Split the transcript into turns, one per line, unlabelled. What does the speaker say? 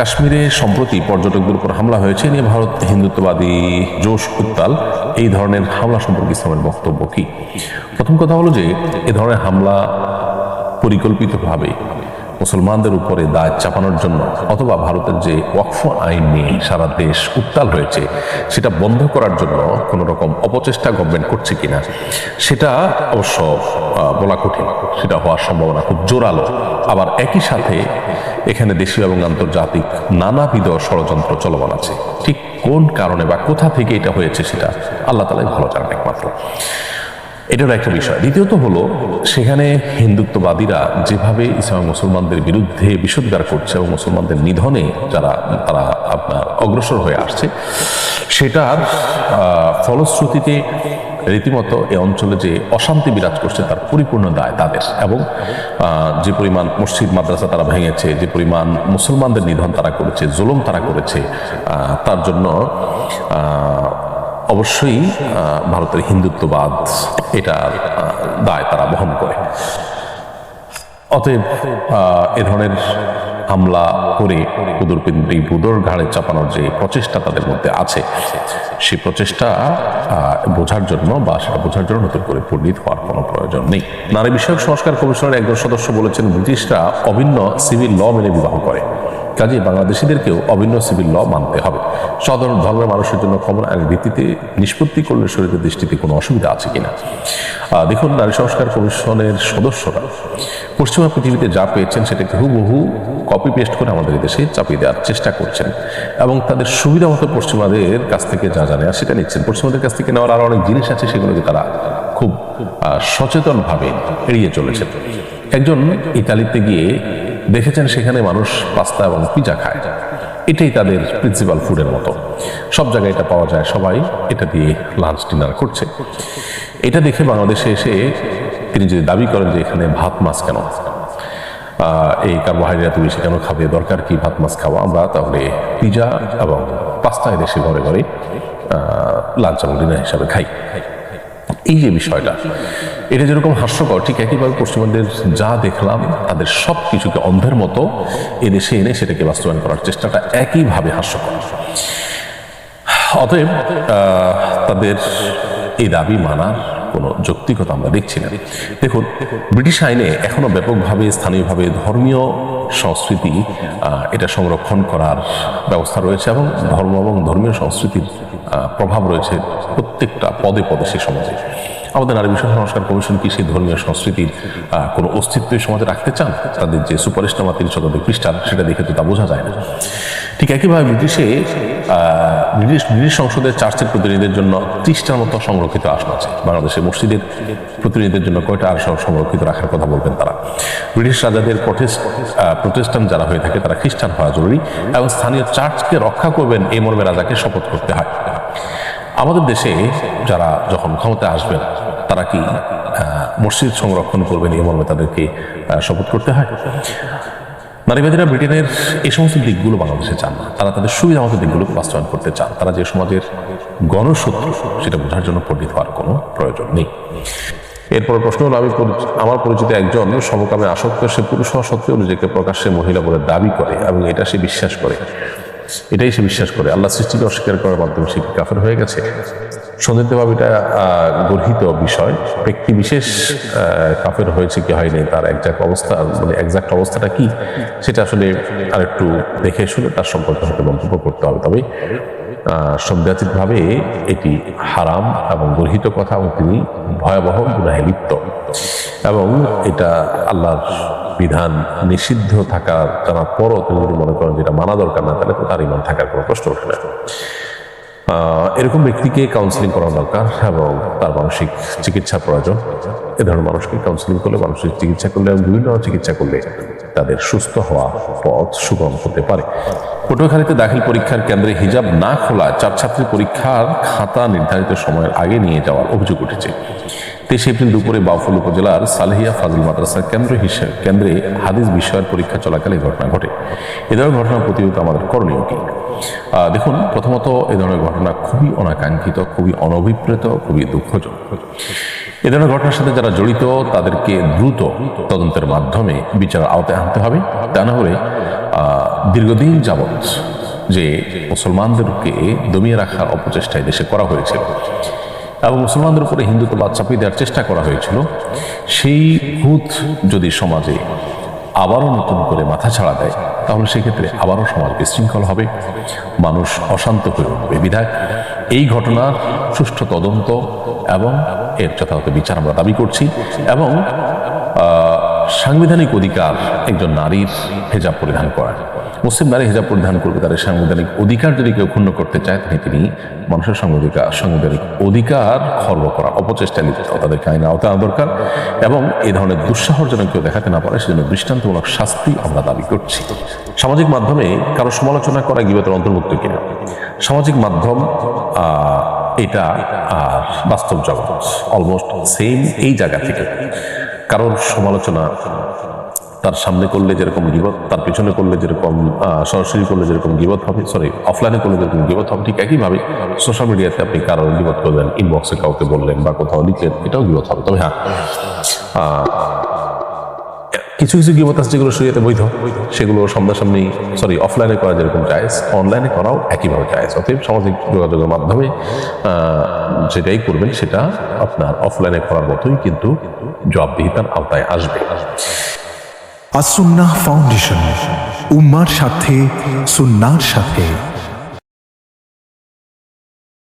কাশ্মীরে সম্প্রতি পর্যটকদের উপর হামলা হয়েছে, নিয়ে ভারত হিন্দুত্ববাদী জোশ উত্তাল, এই ধরনের হামলা সম্পর্কে ইসলামের বক্তব্য কি? প্রথম কথা হলো যে, এ ধরনের হামলা পরিকল্পিতভাবে মুসলমানদের উপরে দায় চাপানোর জন্য অথবা ভারতের যে ওয়াকফ আইন নিয়ে সারা দেশ উত্তাল হয়েছে, সেটা বন্ধ করার জন্য কোনো রকম অপচেষ্টা গভর্নমেন্ট করছে কিনা, সেটা অবশ্য বলা কঠিন। সেটা হওয়ার সম্ভাবনা খুব জোরালো। আবার একই সাথে এখানে দেশীয় এবং আন্তর্জাতিক নানাবিধ ষড়যন্ত্র চলমান আছে। ঠিক কোন কারণে বা কোথা থেকে এটা হয়েছে সেটা আল্লাহ তালাই ভালো জানেন একমাত্র। এটা হলো একটা বিষয়। দ্বিতীয়ত হলো, সেখানে হিন্দুত্ববাদীরা যেভাবে ইসলাম মুসলমানদের বিরুদ্ধে বিষোদ্গার করছে এবং মুসলমানদের নিধনে যারা, তারা আপনার অগ্রসর হয়ে আসছে, সেটার ফলশ্রুতিতে রীতিমতো এ অঞ্চলে যে অশান্তি বিরাজ করছে তার পরিপূর্ণ দায় তাদের এবং যে পরিমাণ মসজিদ, মাদ্রাসা তারা ভেঙেছে, যে পরিমাণ মুসলমানদের নিধন তারা করেছে, জুলুম তারা করেছে তার জন্য অবশ্যই ভারতের হিন্দুত্ববাদ এটা দায় তারা বহন করে। অতএব এ ধরনের হামলা করে কুদুরপিন্দি বুদর ঘাড়ে চাপানোর যে প্রচেষ্টা তাদের মধ্যে আছে সেই প্রচেষ্টা বোঝার জন্য বা সেটা বোঝার জন্য নতুন করে পণ্ডিত হওয়ার কোনো প্রয়োজন নেই। নারী বিষয়ক সংস্কার কমিশনের একজন সদস্য বলেছেন, ব্রিটিশরা অভিন্ন সিভিল ল মেনে বিবাহ করে। কাজে বাংলাদেশিদেরকেও অভিন্ন সিভিল ল মানতে হবে। সাধারণ ধর্মের মানুষের জন্য কমন আইনের ভিত্তিতে নিষ্পত্তি করলে শরীরের দৃষ্টিতে কোনো অসুবিধা আছে কিনা? দেখুন, নারী সংস্কার কমিশনের সদস্যরা পশ্চিমা পৃথিবীতে যা পেয়েছেন সেটাকে হুবহু কপি পেস্ট করে আমাদের দেশে চাপিয়ে দেওয়ার চেষ্টা করছেন এবং তাদের সুবিধা মতো পশ্চিমাদের কাছ থেকে যা জানে আর সেটা নিচ্ছেন। পশ্চিমাদের কাছ থেকে নেওয়ার আরও অনেক জিনিস আছে সেগুলোকে তারা খুব সচেতনভাবে এড়িয়ে চলেছেন। একজন ইতালিতে গিয়ে দেখেছেন সেখানে মানুষ পাস্তা এবং পিজা খায়। এটাই তাদের প্রিন্সিপাল ফুডের মতো। সব জায়গায় এটা পাওয়া যায়, সবাই এটা দিয়ে লাঞ্চ ডিনার করছে। এটা দেখে বাংলাদেশে এসে তিনি যদি দাবি করেন যে এখানে ভাত, মাছ কেন? এই কার্বোহাইড্রেট বেশি কেন খাবে, দরকার কি ভাত, মাছ খাওয়া? আমরা তাহলে পিজা এবং পাস্তা দেশে ঘরে ঘরে লাঞ্চ এবং ডিনার হিসাবে খাই। এই যে বিষয়টা, এটা যেরকম হাস্যকর, ঠিক একইভাবে পশ্চিমবঙ্গের যা দেখলাম, তাদের সব কিছুকে অন্ধের মতো এদেশে এনে সেটাকে বাস্তবায়ন করার চেষ্টাটা একইভাবে হাস্যকর। অতএব তাদের এই দাবি মানার কোনো যৌক্তিকতা আমরা দেখছি না। দেখুন, ব্রিটিশ আইনে এখনও ব্যাপকভাবে স্থানীয়ভাবে ধর্মীয় সংস্কৃতি এটা সংরক্ষণ করার ব্যবস্থা রয়েছে এবং ধর্ম এবং ধর্মীয় সংস্কৃতির প্রভাব রয়েছে প্রত্যেকটা পদে পদে সে সমাজে। আমাদের নারী বিষয় সংস্কার কমিশন কি সেই ধর্মীয় সংস্কৃতির কোনো অস্তিত্ব সমাজে রাখতে চান? তাদের যে সুপারিশনামা তিরিশ শতাধিক খ্রিস্টান সেটা দেখে তো তা বোঝা যায় না। ঠিক একইভাবে ব্রিটিশে ব্রিটিশ ব্রিটিশ সংসদের চার্চের প্রতিনিধিদের জন্য ত্রিশটার মতো সংরক্ষিত আসন আছে। বাংলাদেশে মসজিদের প্রতিনিধিদের জন্য কয়টা আসন সংরক্ষিত রাখার কথা বলবেন তারা? ব্রিটিশ রাজাদের প্রতিষ্ঠান যারা হয়ে থাকে তারা খ্রিস্টান হওয়া জরুরি এবং স্থানীয় চার্চকে রক্ষা করবেন এই মর্মে রাজাকে শপথ করতে হয়। আমাদের দেশে যারা যখন ক্ষমতায় আসবেন, তারা কি মসজিদ সংরক্ষণ করবেন এই মর্মে তাদেরকে শপথ করতে হয়? নারীবাদীরা ব্রিটেনের এই সমস্ত দিকগুলো বাংলাদেশে চান না। তারা তাদের সুবিধা মতো দিকগুলোকে বাস্তবায়ন করতে চান। তারা যে সমাজের গণশত্রু, সেটা বোঝার জন্য পণ্ডিত হওয়ার কোনো প্রয়োজন নেই। এরপর প্রশ্ন হলো, আমি আমার পরিচিত একজন সমকামে আসক্ত, সে পুরুষ হওয়া সত্ত্বেও নিজেকে প্রকাশ্যে মহিলা বলে দাবি করে এবং এটা সে বিশ্বাস করে। এটাই সে বিশ্বাস করে। আল্লাহ সৃষ্টিকে অস্বীকার করার মাধ্যমে সে কাফের হয়ে গেছে? সন্দিগ্ধভাবে এটা গর্হিত বিষয়। ব্যক্তি বিশেষ কাফের হয়েছে কি হয়নি, তার একজাক্ট অবস্থা মানে একজাক্ট অবস্থাটা কি, সেটা আসলে আরেকটু দেখে শুনে তার সম্পর্কে হয়তো মন্তব্য করতে হবে। তবে সন্দেহাতীতভাবে এটি হারাম এবং গর্হিত কথা এবং তিনি ভয়াবহ গুনাহে লিপ্ত। এবং এটা আল্লাহর বিধান নিষিদ্ধ থাকার জানার পরও তিনি যদি মনে করেন যেটা মানা দরকার না, তাহলে তো তার ইমান থাকার কোনো প্রশ্ন ওঠে না। এরকম ব্যক্তিকে কাউন্সিলিং করা দরকার এবং তার মানসিক চিকিৎসা প্রয়োজন। এ ধরনের মানুষকে কাউন্সিলিং করলে, মানসিক চিকিৎসা করলে এবং বিভিন্ন চিকিৎসা করলে তাদের সুস্থ হওয়া পথ সুগম হতে পারে। পটুয়াখালীতে দাখিল পরীক্ষার কেন্দ্রে হিজাব না খোলা চার ছাত্রী পরীক্ষার খাতা নির্ধারিত সময়ের আগে নিয়ে যাওয়ার অভিযোগ উঠেছে। তেইশে এপ্রিল দুপুরে বাউফল উপজেলার সালেহিয়া ফাজিল মাদ্রাসার কেন্দ্র হিসেবে কেন্দ্রে হাদিস বিষয়ের পরীক্ষা চলাকালে ঘটনা ঘটে। এ ধরনের ঘটনা প্রতিরোধ আমাদের করণীয় কি? দেখুন, প্রথমত এ ধরনের ঘটনা খুবই অনাকাঙ্ক্ষিত, খুবই অনভিপ্রেত, খুবই দুঃখজনক। এ ধরনের ঘটনার সাথে যারা জড়িত, তাদেরকে দ্রুত তদন্তের মাধ্যমে বিচার আওতায় আনতে হবে। তা না হলে দীর্ঘদিন যাবৎ যে মুসলমানদেরকে দমিয়ে রাখার অপচেষ্টায় দেশে করা হয়েছিল এবং মুসলমানদের উপরে হিন্দুকে চাপিয়ে দেওয়ার চেষ্টা করা হয়েছিল। সেই ভূত যদি সমাজে আবারও নতুন করে মাথা ছাড়া দেয়, তাহলে সেক্ষেত্রে আবারও সমাজ বিশৃঙ্খল হবে। মানুষ অশান্ত হয়ে উঠবে। বিধায় এই ঘটনার সুষ্ঠু তদন্ত এবং এর যথাযথ বিচার আমরা দাবি করছি এবং সাংবিধানিক অধিকার একজন নারীর হেজাব পরিধান করা মুসলিম নারী হিজাব পরিধান করবে তাদের সাংবিধানিক অধিকার যদি কেউ ক্ষুণ্ণ করতে চায় তাহলে তিনি মানুষের সাংবিধানিক সাংবিধানিক অধিকার খর্ব করা অপচেষ্টা লিপ্ত তাদেরকে আইনে আওতায় আনা দরকার। এবং এই ধরনের দুঃসাহস যেন কেউ দেখাতে না পারে, সেজন্য দৃষ্টান্তমূলক শাস্তি আমরা দাবি করছি। সামাজিক মাধ্যমে কারও সমালোচনা করা গিবতের অন্তর্ভুক্ত কিনা? সামাজিক মাধ্যম এটা আর বাস্তব জগৎ অলমোস্ট সেম এই জায়গা থেকে। কারোর সমালোচনা তার সামনে করলে যেরকম গিবত, তার পিছনে করলে যেরকম সরাসরি করলে যেরকম গিবত হবে সরি অফলাইনে করলে যেরকম গিবত হবে, ঠিক একইভাবে সোশ্যাল মিডিয়াতে আপনি কারও গিবত করলেন ইনবক্সে কাউকে বললেন বা কোথাও লিখলেন, এটাও গিবত হবে। তবে হ্যাঁ কিছু কিছু গিবত আছে যেগুলো শরীয়তে বৈধ, সেগুলো সামনাসামনি সরি অফলাইনে করা যেরকম জায়েজ অনলাইনে করাও একইভাবে জায়েজ। অতএব সামাজিক যোগাযোগের মাধ্যমে যেটাই করবেন সেটা আপনার অফলাইনে করার মতোই কিন্তু জবাবদিহিতার আওতায় আসবে।
আসুন্নাহ ফাউন্ডেশন উম্মার সাথে সুন্নার সাথে।